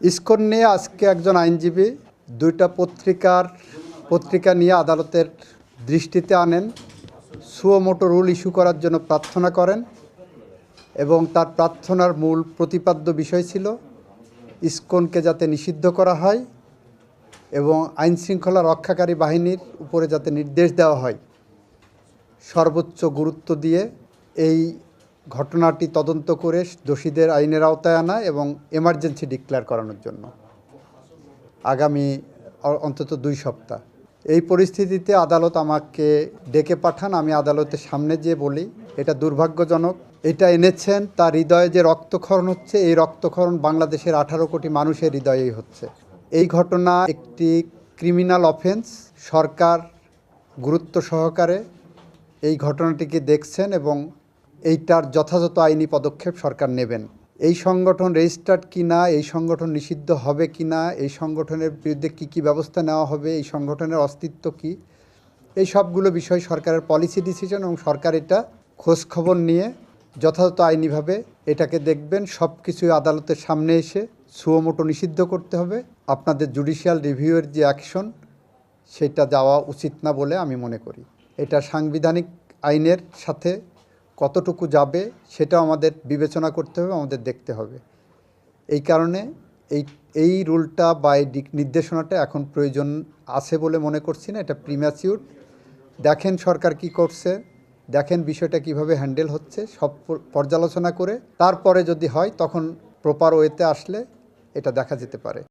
ISKCON নিয়ে আজকে একজন আইনজীবী দুইটা পত্রিকার, পত্রিকা নিয়ে আদালতের দৃষ্টিতে আনেন। সুয়োমোটো রুল ইস্যু করার জন্য প্রার্থনা করেন এবং তার প্রার্থনার মূল প্রতিপাদ্য বিষয় ছিল ইস্কনকে যাতে নিষিদ্ধ করা হয় এবং আইন শৃঙ্খলা রক্ষাকারী বাহিনীর উপরে যাতে নির্দেশ দেওয়া হয়। সর্বোচ্চ গুরুত্ব দিয়ে এই ঘটনাটি তদন্ত করে দোষীদের আইনের আওতায় আনা এবং এমার্জেন্সি ডিক্লেয়ার করানোর জন্য। আগামী অন্তত দুই সপ্তাহ। এই পরিস্থিতিতে আদালত আমাকে ডেকে পাঠান, আমি আদালতের সামনে যেয়ে বলি, এটা দুর্ভাগ্যজনক। এটা এনেছেন, তার হৃদয়ে যে রক্তক্ষরণ হচ্ছে, এই রক্তক্ষরণ বাংলাদেশের আঠারো কোটি মানুষের হৃদয়েই হচ্ছে। এই ঘটনা একটি ক্রিমিনাল অফেন্স সরকার গুরুত্ব সহকারে এই ঘটনাটিকে দেখছেন এবং এইটার যথাযথ আইনি পদক্ষেপ সরকার নেবেন। এই সংগঠন রেজিস্টার্ড কিনা, এই সংগঠন নিষিদ্ধ হবে কিনা, এই সংগঠনের বিরুদ্ধে কী কী ব্যবস্থা নেওয়া হবে, এই সংগঠনের অস্তিত্ব কী, এই সবগুলো বিষয় সরকারের পলিসি ডিসিশন এবং সরকার এটা খোঁজখবর নিয়ে যথাযথ আইনিভাবে এটাকে দেখবেন। সব কিছুই আদালতের সামনে এসে সুয়োমোটো নিষিদ্ধ করতে হবে। আপনাদের জুডিশিয়াল রিভিউয়ের যে অ্যাকশন, সেটা যাওয়া উচিত না বলে আমি মনে করি। এটা সাংবিধানিক আইনের সাথে কতটুকু যাবে সেটাও আমাদের বিবেচনা করতে হবে, আমাদের দেখতে হবে। এই কারণে এই এই রুলটা বা এই নির্দেশনাটা এখন প্রয়োজন আছে বলে মনে করছি না, এটা প্রিম্যাচিউর দেখেন সরকার কি করছে, দেখেন বিষয়টা কীভাবে হ্যান্ডেল হচ্ছে, সব পর্যালোচনা করে তারপরে যদি হয় তখন প্রপার ওয়েতে আসলে এটা দেখা যেতে পারে।